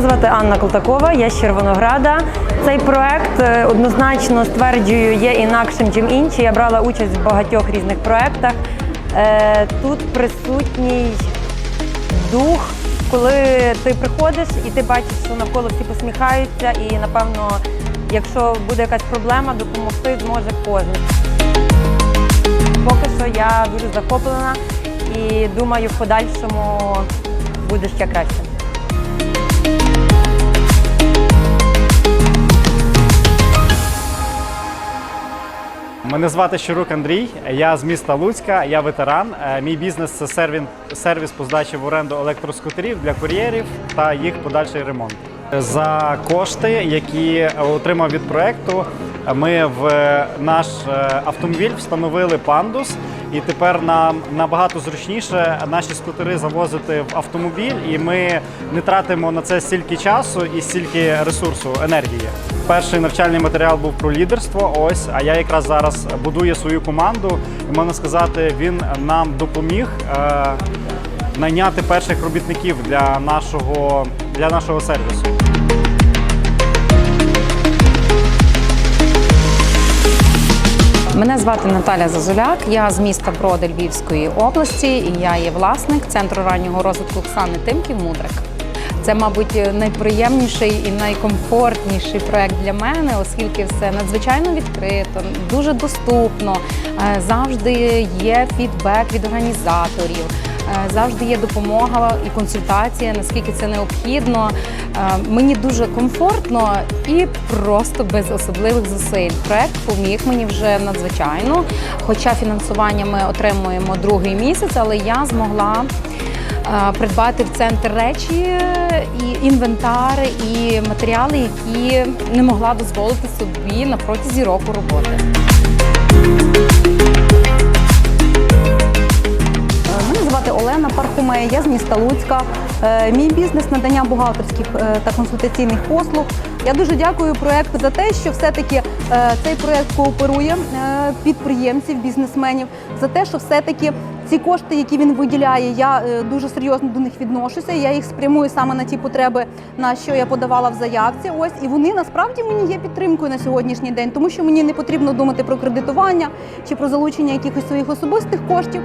звати Анна Колтакова, я з Червонограда. Цей проект е, однозначно стверджую є інакшим, ніж інші. Я брала участь в багатьох різних проектах. Е, Тут присутній дух, коли ти приходиш і ти бачиш, що навколо всі посміхаються, і напевно, якщо буде якась проблема, допомогти зможе кожен. Поки що я дуже захоплена і думаю, в подальшому буде ще краще. Мене звати Щирук Андрій, я з міста Луцька, я ветеран. Е, Мій бізнес це сервін- сервіс по здачі в оренду електроскутерів для кур'єрів та їх подальший ремонт. За кошти, які отримав від проекту, ми в наш е, автомобіль встановили пандус, і тепер нам набагато зручніше наші скутери завозити в автомобіль, і ми не тратимо на це стільки часу і стільки ресурсу, енергії. Перший навчальний матеріал був про лідерство. Ось, а я якраз зараз будую свою команду, і можна сказати, він нам допоміг е, найняти перших робітників для нашого, для нашого сервісу. Мене звати Наталя Зазуляк, я з міста Броди Львівської області і я є власник центру раннього розвитку Оксани Тимків Мудрик. Це, мабуть, найприємніший і найкомфортніший проект для мене, оскільки все надзвичайно відкрито, дуже доступно. Е, Завжди є фідбек від організаторів. Е, Завжди є допомога і консультація, наскільки це необхідно. Е, Мені дуже комфортно і просто без особливих зусиль. Проект поміг мені вже надзвичайно. Хоча фінансування ми отримуємо другий місяць, але я змогла придбати в центр речі е, і інвентар, і матеріали, які не могла дозволити собі на протязі року роботи. Пархумея, я з міста Луцька. Е, Мій бізнес надання бухгалтерських е, та консультаційних послуг. Я дуже дякую проекту за те, що все-таки е, цей проект кооперує підприємців, бізнесменів, за те, що все-таки ці кошти, які він виділяє, я дуже серйозно до них відношуся. Я їх спрямую саме на ті потреби, на що я подавала в заявці. Ось і вони насправді мені є підтримкою на сьогоднішній день, тому що мені не потрібно думати про кредитування чи про залучення якихось своїх особистих коштів.